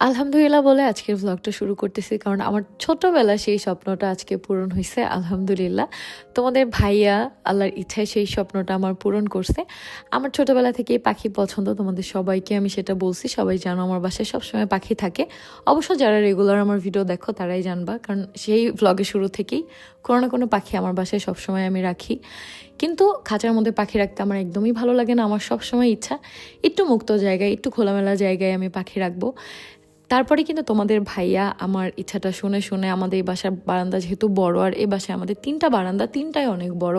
আলহামদুলিল্লাহ বলে আজকের ভ্লগটা শুরু করতেছি, কারণ আমার ছোটবেলা সেই স্বপ্নটা আজকে পূরণ হয়েছে আলহামদুলিল্লাহ। তোমাদের ভাইয়া আল্লাহর ইচ্ছায় সেই স্বপ্নটা আমার পূরণ করছে। আমার ছোটবেলা থেকেই পাখি পছন্দ, তোমাদের সবাইকে আমি সেটা বলছি, সবাই জানো আমার বাসায় সবসময় পাখি থাকে। অবশ্য যারা রেগুলার আমার ভিডিও দেখো, তারাই জানবা, কারণ সেই ভ্লগের শুরু থেকেই কোনো না কোনো পাখি আমার বাসায় সবসময় আমি রাখি। কিন্তু খাঁচার মধ্যে পাখি রাখতে আমার একদমই ভালো লাগে না, আমার সবসময় ইচ্ছা। একটু মুক্ত জায়গায়, একটু খোলামেলা জায়গায় আমি পাখি রাখব। তারপরে কিন্তু তোমাদের ভাইয়া আমার ইচ্ছাটা শুনে শুনে আমাদের এই বাসার বারান্দা যেহেতু বড়, আর এই বাসায় আমাদের তিনটা বারান্দা, তিনটাই অনেক বড়।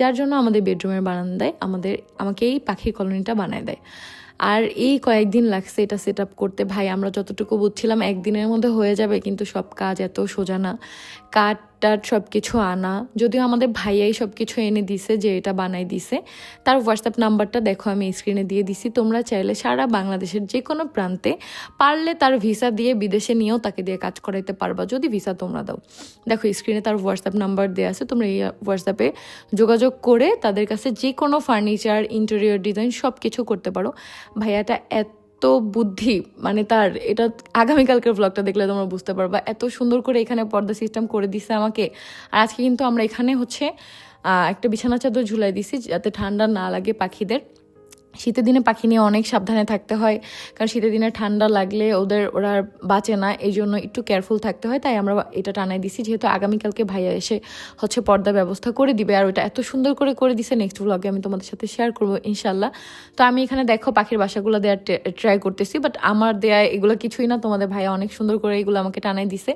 যার জন্য আমাদের বেডরুমের বারান্দায় আমাদের, আমাকে এই পাখির কলোনিটা বানায় দেয়। আর এই কয়েকদিন লাগছে এটা সেট আপ করতে। ভাই, আমরা যতটুকু বুঝছিলাম একদিনের মধ্যে হয়ে যাবে, কিন্তু সব কাজ এত সোজা না। কাঠ টাট সব কিছু আনা, যদিও আমাদের ভাইয়াই সব কিছু এনে দিছে যে এটা বানাই দিছে, তার হোয়াটসঅ্যাপ নাম্বারটা দেখো আমি স্ক্রিনে দিয়ে দিছি, তোমরা চাইলে সারা বাংলাদেশের যে কোনো প্রান্তে পারলে তার ভিসা দিয়ে বিদেশে নিয়েও তাকে দিয়ে কাজ করাইতে পারবা, যদি ভিসা তোমরা দাও। দেখো স্ক্রিনে তার হোয়াটসঅ্যাপ নাম্বার দেওয়া আছে, তোমরা এই হোয়াটসঅ্যাপে যোগাযোগ করে তাদের কাছে যে কোনো ফার্নিচার ইন্টেরিয়র ডিজাইন সব কিছু করতে পারো। ভাইয়াটা এত এত বুদ্ধি মানে তার, এটা আগামীকালকের ব্লগটা দেখলে তোমরা বুঝতে পারবা, এত সুন্দর করে এখানে পর্দা সিস্টেম করে দিছে আমাকে। আর আজকে কিন্তু আমরা এখানে হচ্ছে একটা বিছানা চাদর ঝুলাই দিছি যাতে ঠান্ডা না লাগে পাখিদের। শীতের দিনে পাখি নিয়ে অনেক সাবধানে থাকতে হয়, কারণ শীতের দিনে ঠান্ডা লাগলে ওদের, ওরা বাঁচে না এই জন্য একটু কেয়ারফুল থাকতে হয়, তাই আমরা এটা টানাই দিছি, যেহেতু আগামীকালকে ভাইয়া এসে হচ্ছে পর্দা ব্যবস্থা করে দিবে, আর ওটা এত সুন্দর করে করে দিছে নেক্সট ব্লগে আমি তোমাদের সাথে শেয়ার করব ইনশাল্লাহ তো আমি এখানে দেখো পাখির বাসাগুলো দেওয়ার ট্রাই করতেছি বাট আমার দেয়া এগুলো কিছুই না, তোমাদের ভাইয়া অনেক সুন্দর করে এগুলো আমাকে টানাই দিছে,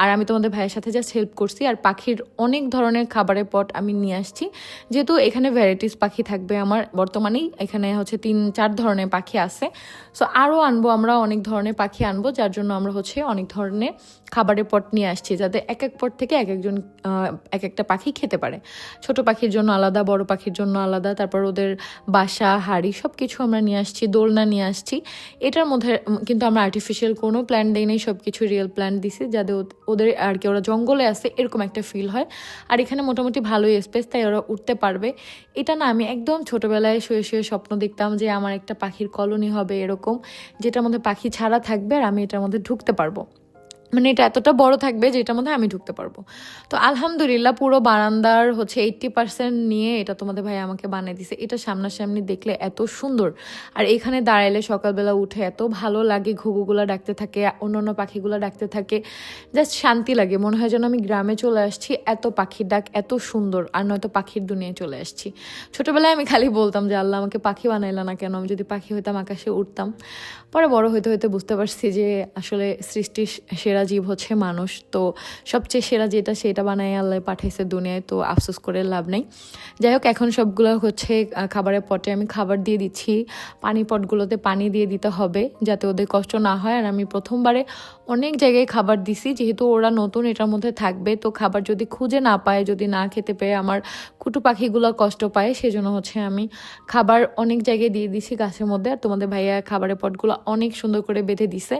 আর আমি তোমাদের ভাইয়ের সাথে জাস্ট হেল্প করছি, আর পাখির অনেক ধরনের খাবারের পট আমি নিয়ে আসছি, যেহেতু এখানে ভ্যারাইটিস পাখি থাকবে আমার, বর্তমানেই এখানে হচ্ছে তিন, চার ধরনের পাখি আছে। সো আরও আনব, আমরা অনেক ধরনের পাখি আনব, যার জন্য আমরা হচ্ছে অনেক ধরনের খাবারের পট নিয়ে আসছি, যাতে এক এক পট থেকে এক একজন এক একটা পাখি খেতে পারে। ছোট পাখির জন্য আলাদা, বড় পাখির জন্য আলাদা, তারপর ওদের বাসা, হাড়ি সব কিছু আমরা নিয়ে আসছি, দোলনা নিয়ে আসছি। এটার মধ্যে কিন্তু আমরা আর্টিফিশিয়াল কোনো প্ল্যান দিই নেই সব কিছু রিয়েল প্ল্যান দিছি, যাতে ওদের আর কি, ওরা জঙ্গলে আছে, এরকম একটা ফিল হয়। আর এখানে মোটামুটি ভালোই স্পেস তাই ওরা উঠতে পারবে। এটা না, আমি একদম ছোটবেলায় শুয়ে শুয়ে স্বপ্ন দেখতাম যে আমার একটা পাখির কলোনি হবে এরকম, যেটার মধ্যে পাখি ছাড়া থাকবে আর আমি এটার মধ্যে ঢুকতে পারব। মানে এটা এতটা বড় থাকবে যে এটার মধ্যে আমি ঢুকতে পারব। তো আলহামদুলিল্লাহ পুরো বারান্দার হচ্ছে এইট্টি পার্সেন্ট নিয়ে এটা তোমাদের ভাই আমাকে বানিয়ে দিছে। এটা সামনাসামনি দেখলে এত সুন্দর। আর এখানে দাঁড়াইলে সকালবেলা উঠে এত ভালো লাগে, ঘুঘুগুলো ডাকতে থাকে, অন্যান্য পাখিগুলো ডাকতে থাকে। জাস্ট শান্তি লাগে, মনে হয় যেন আমি গ্রামে চলে আসছি, এত পাখির ডাক, এত সুন্দর, আর নয়তো পাখির দুনিয়ায় চলে আসছি। ছোটবেলায় আমি খালি বলতাম যে, আল্লাহ আমাকে পাখি বানাইলা না কেন? আমি যদি পাখি হইতাম আকাশে উঠতাম। পরে বড় হইতে হইতে বুঝতে পারছি যে আসলে সৃষ্টির সেরা জীব হচ্ছে মানুষ। তো সবচেয়ে সেরা যেটা সেটা বানাই আল্লাহ পাঠাইছে দুনিয়ায়, তো আফসোস করে লাভ নেই। যাই হোক, এখন সবগুলো হচ্ছে খাবারের পটে আমি খাবার দিয়ে দিচ্ছি। পানি পটগুলোতে পানি দিয়ে দিতে হবে যাতে ওদের কষ্ট না হয়। আর আমি প্রথমবারে অনেক জায়গায় খাবার দিছি, যেহেতু ওরা নতুন, এটার মধ্যে থাকবে। তো খাবার যদি খুঁজে না পায়, যদি না খেতে পেয়ে আমার কুটু পাখিগুলো কষ্ট পায়, সেজন্য হচ্ছে আমি খাবার অনেক জায়গায় দিয়ে দিছি গাছের মধ্যে। আর তোমাদের ভাইয়া খাবারের পটগুলো অনেক সুন্দর করে বেঁধে দিছে।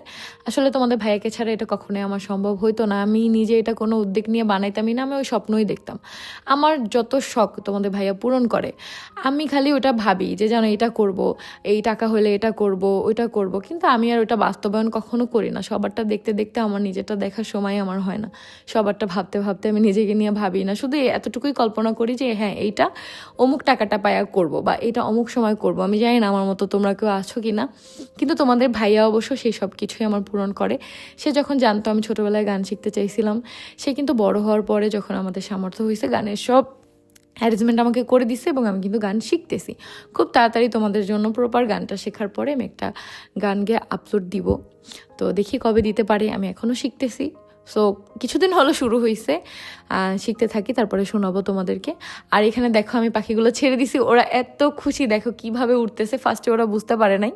আসলে তোমাদের ভাইয়াকে ছাড়া এটা কখনোই আমার সম্ভব হইতো না। আমি নিজে এটা কোনো উদ্যোগ নিয়ে বানাইতামই না, আমি ওই স্বপ্নই দেখতাম। আমার যত শখ তোমাদের ভাইয়া পূরণ করে, আমি খালি ওটা ভাবি যে যেন এটা করব, এই টাকা হলে এটা করব, ওইটা করব। কিন্তু আমি আর ওটা বাস্তবায়ন কখনো করি না। সবারটা দেখতে দেখতে আমার নিজেরটা দেখার সময় আমার হয় না। সবারটা ভাবতে ভাবতে আমি নিজেকে নিয়ে ভাবি না। শুধু এতটুকুই কল্পনা করি যে হ্যাঁ এইটা অমুক টাকাটা পায়া করব বা এটা অমুক সময় করব। আমি জানি না আমার মতো তোমরা কেউ আছো কি না কিন্তু তোমাদের ভাইয়া অবশ্য সেই সব কিছুই আমার পূরণ করে। সে যখন জানতো আমি ছোটোবেলায় গান শিখতে চাইছিলাম। সে কিন্তু বড় হওয়ার পরে যখন আমাদের সামর্থ্য হয়েছে, গানের সব অ্যারেঞ্জমেন্ট আমাকে করে দিছে এবং আমি কিন্তু গান শিখতেছি। খুব তাড়াতাড়ি তোমাদের জন্য প্রপার গানটা শেখার পরে আমি একটা গান গিয়ে আপলোড দিব। তো দেখি কবে দিতে পারি, আমি এখনও শিখতেছি। সো কিছুদিন হলো শুরু হয়েছে শিখতে থাকি, তারপরে শোনাবো তোমাদেরকে। আর এখানে দেখো, আমি পাখিগুলো ছেড়ে দিছি। ওরা এত খুশি, দেখো কীভাবে উঠতেছে ফার্স্টে ওরা বুঝতে পারে নাই।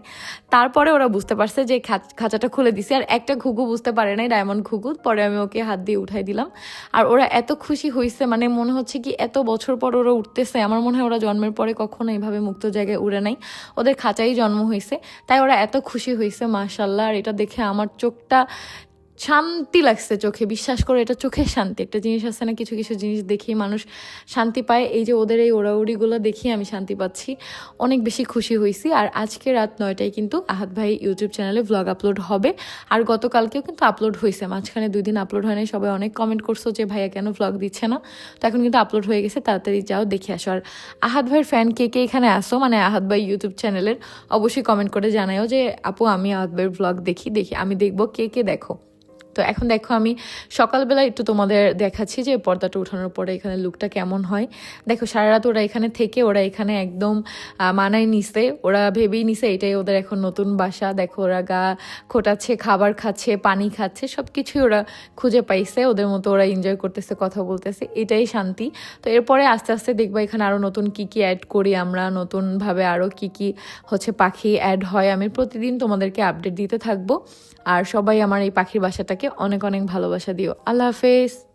তারপরে ওরা বুঝতে পারছে যে খাঁচ- খাঁচাটা খুলে দিছি। আর একটা ঘুঘু বুঝতে পারে নাই, ডায়মন্ড ঘুঘু। পরে আমি ওকে হাত দিয়ে উঠাই দিলাম। আর ওরা এত খুশি হয়েছে মানে মনে হচ্ছে কি এত বছর পর ওরা উঠতেছে আমার মনে হয় ওরা জন্মের পরে কখনো এইভাবে মুক্ত জায়গায় উড়ে নাই। ওদের খাঁচাই জন্ম হয়েছে তাই ওরা এত খুশি হয়েছে মাশাল্লাহ। আর এটা দেখে আমার চোখটা শান্তি লাগছে চোখে, বিশ্বাস করে এটা চোখের শান্তি। একটা জিনিস আছে না, কিছু কিছু জিনিস দেখি মানুষ শান্তি পায়। এই যে ওদের এই ওড়াউড়িগুলো দেখি আমি শান্তি পাচ্ছি। অনেক বেশি খুশি হয়েছি। আর আজকে রাত নয়টায় কিন্তু আহাত ভাই ইউটিউব চ্যানেলে ব্লগ আপলোড হবে। আর গতকালকেও কিন্তু আপলোড হয়েছে। মাঝখানে দুই দিন আপলোড হয় নাই। সবাই অনেক কমেন্ট করছ যে, ভাইয়া কেন ব্লগ দিচ্ছে না? তো এখন কিন্তু আপলোড হয়ে গেছে। তাড়াতাড়ি যাও, দেখে আসো। আর আহাত ভাইয়ের ফ্যান কে কে এখানে আসো? মানে আহাত ভাই ইউটিউব চ্যানেলের, অবশ্যই কমেন্ট করে জানাও যে, আপু, আমি আহাত ভাইয়ের ব্লগ দেখি দেখি, আমি দেখব। কে কে দেখো? তো এখন দেখো আমি সকালবেলা একটু তোমাদের দেখাচ্ছি যে পর্দাটা উঠানোর পরে এখানে লুকটা কেমন হয়। দেখো, সারা রাত ওরা এখানে থেকে ওরা এখানে একদম মানায় নিছে। ওরা ভেবেই নিছে এটাই ওদের এখন নতুন বাসা। দেখো, ওরা গা খোটাচ্ছে, খাবার খাচ্ছে, পানি খাচ্ছে সব কিছুই ওরা খুঁজে পাইছে। ওদের মতো ওরা এনজয় করতেছে, কথা বলতেছে। এটাই শান্তি। তো এরপরে আস্তে আস্তে দেখব এখানে আরও নতুন কি কি অ্যাড করি আমরা, নতুনভাবে আরও কি কি হচ্ছে পাখি অ্যাড হয়। আমি প্রতিদিন তোমাদেরকে আপডেট দিতে থাকব। আর সবাই আমার এই পাখির বাসাটাকে অনেক অনেক ভালোবাসা দিও। আল্লাহ হাফেজ।